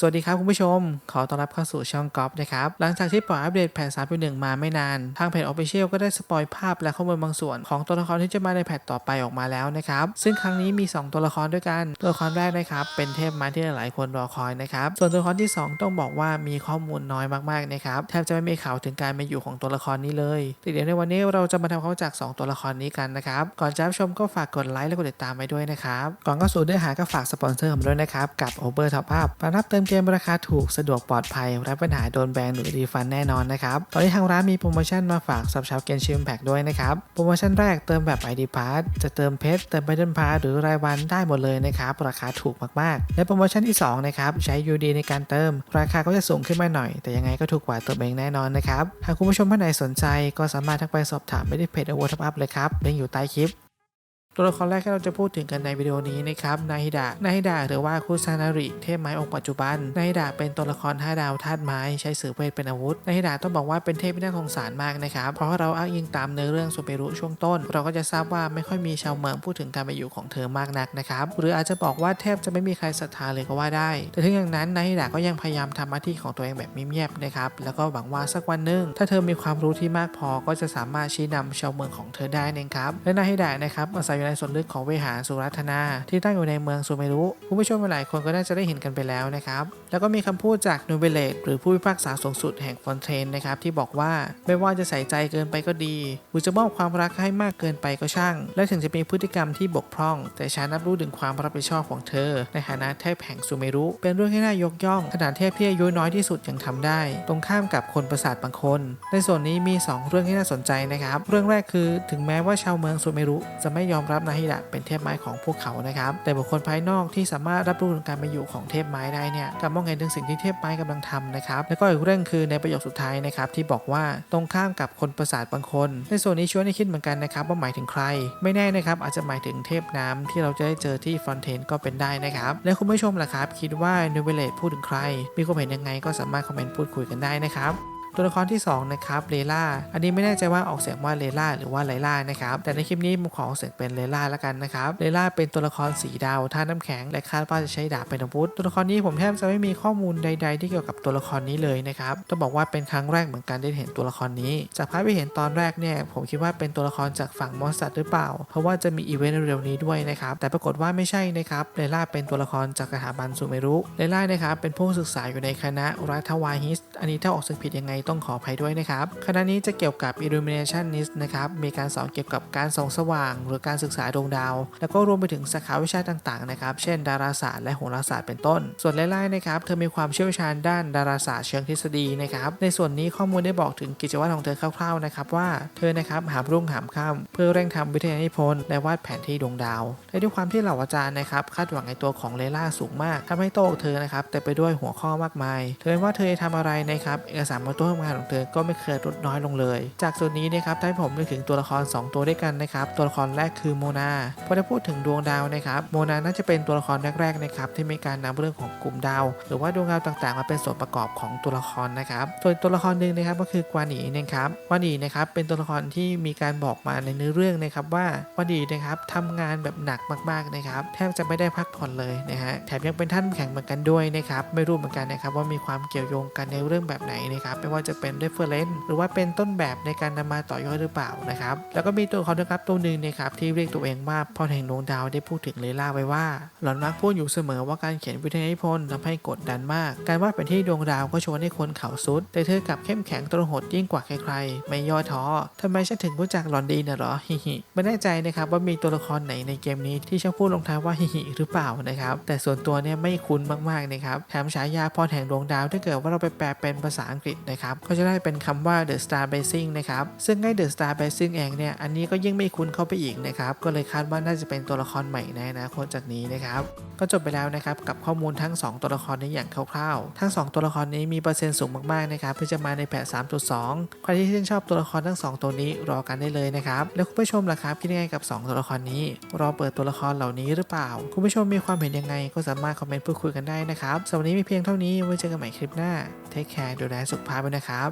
สวัสดีครับคุณผู้ชม ขอต้อนรับเข้าสู่ช่องกอล์ฟนะครับ หลังจากที่ปล่อยอัปเดตแพท 3.1 มาไม่นาน ทางเพจ Official ก็ได้สปอยภาพและข้อมูลบางส่วนของตัวละครที่จะมาในแพทต่อไปออกมาแล้วนะครับ ซึ่งครั้งนี้มี 2 ตัวละครด้วยกัน ตัวละครแรกนะครับ เป็นเทพไม้ที่หลายๆคนรอคอยนะครับ ส่วนตัวละครที่ 2 ต้องบอกว่ามีข้อมูลน้อยมากๆนะครับแทบจะไม่มีข่าวถึงการมาอยู่ของตัวละครนี้เลยแต่เดี๋ยวในวันนี้เราจะมาทำความรู้จัก 2 ตัวละครนี้กันนะครับก่อนจะรับชมก็ฝากกดไลค์และกดติดตามไว้ด้วยนะครับก่อนเข้าสู่เนื้อหาก็ฝากสปอนเซอร์ผมด้วยนะครับกับ Uber Top Up ปรับเติมเกมราคาถูกสะดวกปลอดภัยไร้ปัญหาโดนแบนหรือรีฟันแน่นอนนะครับ ตอนนี้ทางร้านมีโปรโมชั่นมาฝากสับชาวเกนชิมแพ็กด้วยนะครับ โปรโมชั่นแรกเติมแบบ ID Pass จะเติมเพชรเติม Battle Pass หรือรายวันได้หมดเลยนะครับ ราคาถูกมากๆ และโปรโมชั่นที่2นะครับใช้ UD ในการเติม ราคาก็จะสูงขึ้นมาหน่อย แต่ยังไงก็ถูกกว่าเติมเองแน่นอนนะครับหากคุณผู้ชมท่านไหนสนใจ ก็สามารถทักไปสอบถามไม่ได้เพจ o v e r Top Up เลยครับลิงก์อยู่ใต้คลิป ตัวละครแรกที่เราจะพูดถึงกันในวิดีโอนี้นะครับนาฮิดะนาฮิดะหรือว่าคุซานาริเทพไม้องค์ปัจจุบันนาฮิดะเป็นตัวละคร5ดาวธาตุไม้ใช้สือเวทเป็นอาวุธนาฮิดะต้องบอกว่าเป็นเทพที่น่าสงสารมากนะครับเพราะเราอ้างอิงตามเนื้อเรื่องสุเปรุช่วงต้น เราก็จะทราบว่าไม่ค่อยมีชาวเมืองพูดถึงการไปอยู่ของเธอมากนักนะครับหรืออาจจะบอกว่าแทบจะไม่มีใครศรัทธาเลยก็ว่าได้ แต่ถึงอย่างนั้นนาฮิดะก็ยังพยายามทำหน้าที่ของตัวเองแบบเงียบๆนะครับแล้วก็หวังว่าสักวันหนึ่งถ้าเธอมีความรู้ที่มากพอก็จะสามารถชี้นำชาวเมืองของเธอได้เองครับและนาฮิดะนะครับอาศัยอยู่ในส่วนลึกของเวหาสุรัตนา ที่ตั้งอยู่ในเมืองซูเมรุคุณผู้ชมหลายคนก็น่าจะได้เห็นกันไปแล้วนะครับ แล้วก็มีคำพูดจากนูเบเลตหรือผู้พิพากษาสูงสุดแห่งฟอนเทนนะครับที่บอกว่าไม่ว่าจะใส่ใจเกินไปก็ดีหรือจะมอบความรักให้มากเกินไปก็ช่าง และถึงจะมีพฤติกรรมที่บกพร่อง แต่ฉันนับรู้ถึงความรับผิดชอบของเธอ ในฐานะเทพแห่งซูเมรุ เป็นเรื่องที่น่ายกย่องขนาดเทพที่อายุน้อยที่สุดยังทำได้ ตรงข้ามกับคนประสาทบางคน ในส่วนนี้มี 2 เรื่องที่น่าสนใจนะครับ เรื่องแรกคือถึงแม้ว่าชาวเมืองซูเมรุจะไม่ยอมรับนาฮิดะเป็นเทพไม้ของพวกเขานะครับ แต่บุคคลภายนอกที่สามารถรับรู้ถึงการมาอยู่ของเทพไม้ได้เนี่ยกลับมองเห็นถึงสิ่งที่เทพไม้กำลังทำนะครับ แล้วก็อีกเรื่องคือในประโยคสุดท้ายนะครับที่บอกว่าตรงข้ามกับคนประสาทบางคน ในส่วนนี้ชวนให้คิดเหมือนกันนะครับว่าหมายถึงใคร ไม่แน่นะครับอาจจะหมายถึงเทพน้ำที่เราจะได้เจอที่ฟอนเทนก็เป็นได้นะครับ และคุณผู้ชมล่ะครับ คิดว่านูเวเลตพูดถึงใคร มีความเห็นยังไงก็สามารถคอมเมนต์พูดคุยกันได้นะครับ ตัวละครที่ 2 นะครับเลล่าอันนี้ไม่แน่ใจว่าออกเสียงว่าเลล่าหรือว่าไลล่านะครับ แต่ในคลิปนี้ผมขอออกเสียงเป็นเลล่าแล้วกันนะครับเลล่าเป็นตัวละครสีดาวท่าน้ำแข็งและคาดว่าจะใช้ดาบเป็นอาวุธตัวละครนี้ผมแทบจะไม่มีข้อมูลใด ๆ ที่เกี่ยวกับตัวละครนี้เลยนะครับต้องบอกว่าเป็นครั้งแรกเหมือนกันได้เห็นตัวละครนี้ จากภาพที่เห็นตอนแรกเนี่ยผมคิดว่าเป็นตัวละครจากฝั่งมอสซัตหรือเปล่า เพราะว่าจะมีอีเวนต์เร็วๆนี้ด้วยนะครับแต่ปรากฏว่าไม่ใช่นะครับเลล่าเป็นตัวละครจากสถาบันซูเมรุเลล่านะครับเป็นผู้ศึกษาอยู่ในคณะรัฐวาฮิสอันนี้ถ้าออกเสียงผิดยังไงต้องขออภัยด้วยนะครับ คณะนี้จะเกี่ยวกับ illuminationist นะครับ มีการสอนเกี่ยวกับการส่องสว่าง หรือการศึกษาดวงดาว แล้วก็รวมไปถึงสาขาวิชาต่างๆนะครับ เช่น ดาราศาสตร์และโหราศาสตร์เป็นต้น ส่วนไล่ๆนะครับเธอมีความเชี่ยวชาญด้านดาราศาสตร์เชิงทฤษฎีนะครับ ในส่วนนี้ข้อมูลได้บอกถึงกิจวัตรของเธอคร่าวๆนะครับว่าเธอนะครับหามรุ่งหามค่ำเพื่อเร่งทำวิทยานิพนธ์และวาดแผนที่ดวงดาวและด้วยความที่เหล่าอาจารย์นะครับคาดหวังในตัวของเลล่าสูงมากทำให้โตของเธอนะครับแต่ไปด้วยหัวข้อมากมาย เธอว่าเธอจะทำอะไรนะครับเอกสารบนโต๊ะทำงานของเธอก็ไม่เคยลดน้อยลงเลย จากส่วนนี้นะครับทำให้ผมนึกถึงตัวละคร 2 ตัวด้วยกันนะครับตัวละครแรกคือโมนาพอได้พูดถึงดวงดาวนะครับโมนาน่าจะเป็นตัวละครแรกๆนะครับที่มีการนำเรื่องของกลุ่มดาว หรือว่าดวงดาวต่างๆ มาเป็นส่วนประกอบของตัวละครนะครับส่วนตัวละครหนึ่งนะครับก็คือกวานีนะครับกวานีนะครับเป็นตัวละครที่มีการบอกมาในเนื้อเรื่องนะครับว่ากวานีนะครับทำงานแบบหนักมากๆนะครับแทบจะไม่ได้พักผ่อนเลยนะฮะแถมยังเป็นท่านแข่งเหมือนกันด้วยนะครับไม่รู้เหมือนกันนะครับว่ามีความเกี่ยวโยงกันในเรื่องแบบไหนนะครับไม่ว่าจะเป็น reference หรือว่าเป็นต้นแบบในการนำมาต่อยอดหรือเปล่านะครับ แล้วก็มีตัวเขานะครับตัวหนึ่งนะครับที่เรียกตัวเองว่าพ่อแห่งดวงดาวได้พูดถึงเลล่าไว้ว่า หล่อนมักพูดอยู่เสมอว่าการเขียนวิทยานิพนธ์ทำให้กดดันมาก การวาดแผนที่ดวงดาวก็ชวนให้คนเขาสุด แต่เธอกลับเข้มแข็งตระหดยิ่งกว่าใครๆ ไม่ย่อท้อทำไมฉันถึงรู้จักหล่อนดีน่ะหรอฮิฮิไม่แน่ใจนะครับว่ามีตัวละครไหนในเกมนี้ที่ชอบพูดลงท้ายว่าฮิฮิหรือเปล่านะครับ แต่ส่วนตัวเนี่ยไม่คุ้นมากๆนะครับแถมฉายาพ่อแห่งดวงดาวถ้าเกิดว่าเราไปแปลเป็นภาษาอังกฤษนะครับก็จะได้เป็นคำว่า the star blazing นะครับซึ่งไอ้ the star blazing เองเนี่ยอันนี้ก็ยิ่งไม่คุ้นเข้าไปอีกนะครับก็เลยคาดว่าน่าจะเป็นตัวละครใหม่ในอนาคตจากนี้นะครับก็จบไปแล้วนะครับกับข้อมูลทั้ง 2 ตัวละครนี้อย่างคร่าวๆ ทั้ง 2 ตัวละครนี้มีเปอร์เซ็นต์สูงมากๆนะครับเพื่อจะมาในแพท3.2 ใครที่ชื่นชอบตัวละครทั้ง 2 ตัวนี้รอกันได้เลยนะครับแล้วคุณผู้ชมล่ะครับคิดยังไงกับ 2 ตัวละครนี้ รอเปิดตัวละครเหล่านี้หรือเปล่า คุณผู้ชมมีความเห็นยังไงก็สามารถคอมเมนต์พูดคุยกันได้นะครับสำหรับวันนี้มีเพียงเท่านี้ไว้เจอกันใหม่คลิปหน้าเทคแคร์ดูแลสุขภาพด้วยนะครับ